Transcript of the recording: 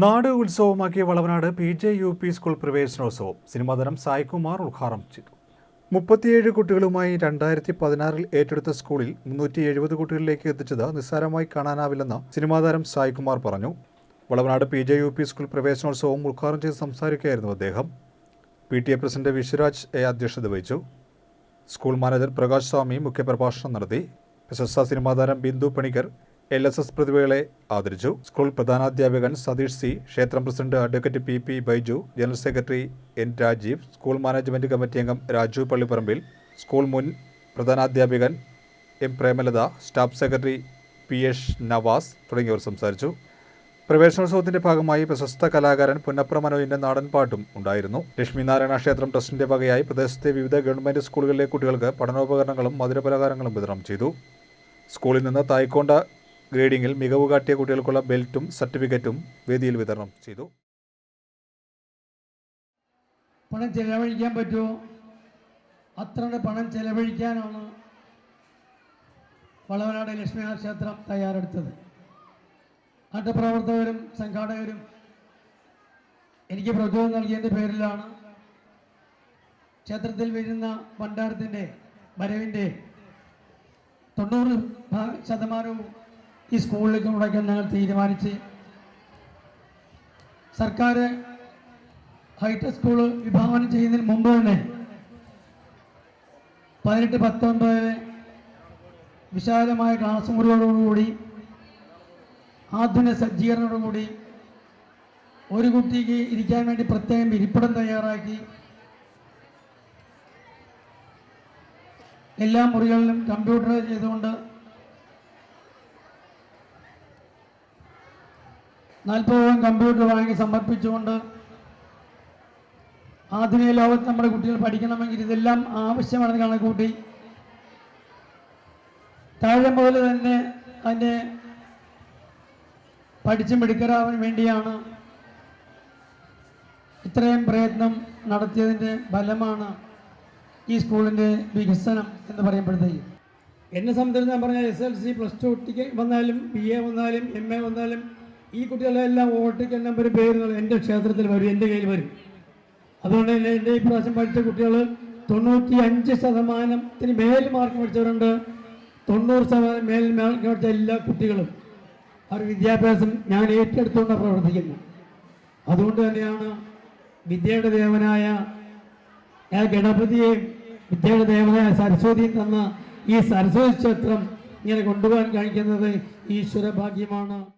നാട് ഉത്സവമാക്കിയ Valavanad P J U P school പ്രവേശനോത്സവം സിനിമാതരം സായികുമാർ ഉദ്ഘാടനം ചെയ്തു. മുപ്പത്തിയേഴ് കുട്ടികളുമായി രണ്ടായിരത്തി പതിനാറിൽ ഏറ്റെടുത്ത സ്കൂളിൽ മുന്നൂറ്റി എഴുപത് കുട്ടികളിലേക്ക് എത്തിച്ചത് നിസ്സാരമായി കാണാനാവില്ലെന്ന് സിനിമാതാരം സായികുമാർ പറഞ്ഞു. Valavanad P J U P school പ്രവേശനോത്സവം ഉദ്ഘാടനം ചെയ്ത് സംസാരിക്കുകയായിരുന്നു അദ്ദേഹം. P T A president Viswaraj A അധ്യക്ഷത വഹിച്ചു. സ്കൂൾ മാനേജർ പ്രകാശ് സ്വാമി മുഖ്യപ്രഭാഷണം നടത്തി. പ്രശസ്ത സിനിമാതാരം Bindu Panicker L S S പ്രതിഭകളെ ആദരിച്ചു. സ്കൂൾ പ്രധാനാധ്യാപകൻ സതീഷ് സി ക്ഷേത്രം president advocate P P Baiju general secretary N Rajeev school management committee അംഗം രാജു പള്ളിപ്പറമ്പിൽ സ്കൂൾ മുൻ പ്രധാനാധ്യാപകൻ M Premalatha staff secretary P S Navas തുടങ്ങിയവർ സംസാരിച്ചു. പ്രവേശനോത്സവത്തിന്റെ ഭാഗമായി പ്രശസ്ത കലാകാരൻ പുന്നപ്ര മനോജിന്റെ നാടൻ പാട്ടും ഉണ്ടായിരുന്നു. ലക്ഷ്മിനാരായണ ക്ഷേത്രം ട്രസ്റ്റിന്റെ വകയായി പ്രദേശത്തെ വിവിധ ഗവൺമെന്റ് സ്കൂളുകളിലെ കുട്ടികൾക്ക് പഠനോപകരണങ്ങളും മധുരപലഹാരങ്ങളും വിതരണം ചെയ്തു. സ്കൂളിൽ നിന്ന് തായ്ക്കൊണ്ട ഗ്രേഡിംഗിൽ മികവ് കാട്ടിയ കുട്ടികൾക്കുള്ള ബെൽറ്റും സർട്ടിഫിക്കറ്റും വേദിയിൽ വിതരണം ചെയ്തു. പണം ചെലവഴിക്കാൻ പറ്റുമോ? അത്ര പണം ചെലവഴിക്കാനാണ് വളവനാട് ലക്ഷ്മിനാഥ ക്ഷേത്രം തയ്യാറെടുത്തത്. നാട്ടുപ്രവർത്തകരും സംഘാടകരും എനിക്ക് പ്രചോദനം നൽകിയതിന്റെ പേരിലാണ് ക്ഷേത്രത്തിൽ വരുന്ന ഭണ്ഡാരത്തിന്റെ വരവിന്റെ തൊണ്ണൂറ് ശതമാനവും ഈ സ്കൂളിലേക്ക് മുടക്കാൻ ഞങ്ങൾ തീരുമാനിച്ച് സർക്കാർ ഹൈടെക് സ്കൂൾ വിഭാവനം ചെയ്യുന്നതിന് മുമ്പ് തന്നെ പതിനെട്ട് പത്തൊൻപത് വിശാലമായ ക്ലാസ് മുറികളോടുകൂടി ആധുനിക സജ്ജീകരണത്തോടുകൂടി ഒരു കുട്ടിക്ക് ഇരിക്കാൻ വേണ്ടി പ്രത്യേകം ഇരിപ്പിടം തയ്യാറാക്കി എല്ലാ മുറികളിലും കമ്പ്യൂട്ടർ ചെയ്തുകൊണ്ട് നാൽപ്പതോളം കമ്പ്യൂട്ടർ വാങ്ങി സമർപ്പിച്ചുകൊണ്ട് ആധുനിക ലോകത്ത് നമ്മുടെ കുട്ടികൾ പഠിക്കണമെങ്കിൽ ഇതെല്ലാം ആവശ്യമാണെന്ന് കണക്കൂട്ടി താഴെ മുതൽ തന്നെ അതിന്റെ പഠിച്ചു മിടുക്കരാവാൻ വേണ്ടിയാണ് ഇത്രയും പ്രയത്നം നടത്തിയതിന്റെ ഫലമാണ് ഈ സ്കൂളിന്റെ വികസനം എന്ന് പറയുമ്പോഴത്തേക്കും. എന്നെ സംബന്ധിച്ച് ഞാൻ പറഞ്ഞാൽ S L C plus two കുട്ടിക്ക് വന്നാലും ബി എ വന്നാലും എം എ വന്നാലും ഈ കുട്ടികളെല്ലാം വോട്ടിക്ക് നമ്പർ പേരുകൾ എന്റെ ക്ഷേത്രത്തിൽ വരും എന്റെ കയ്യിൽ വരും. അതുകൊണ്ട് തന്നെ എന്റെ ഈ പ്രാവശ്യം പഠിച്ച കുട്ടികൾ തൊണ്ണൂറ്റി അഞ്ച് ശതമാനത്തിന് മേൽ മാർക്ക് പഠിച്ചവരുണ്ട്. തൊണ്ണൂറ് ശതമാനം മേൽ മാർക്ക് പഠിച്ച എല്ലാ കുട്ടികളും. അവർ വിദ്യാഭ്യാസം ഞാൻ ഏറ്റെടുത്തുകൊണ്ട് പ്രവർത്തിക്കുന്നു അതുകൊണ്ട് തന്നെയാണ് വിദ്യയുടെ ദേവനായ ഗണപതിയെയും വിദ്യയുടെ ദേവനായ സരസ്വതിയും തന്ന ഈ സരസ്വതി ക്ഷേത്രം ഇങ്ങനെ കൊണ്ടുപോകാൻ ഈശ്വര ഭാഗ്യമാണ്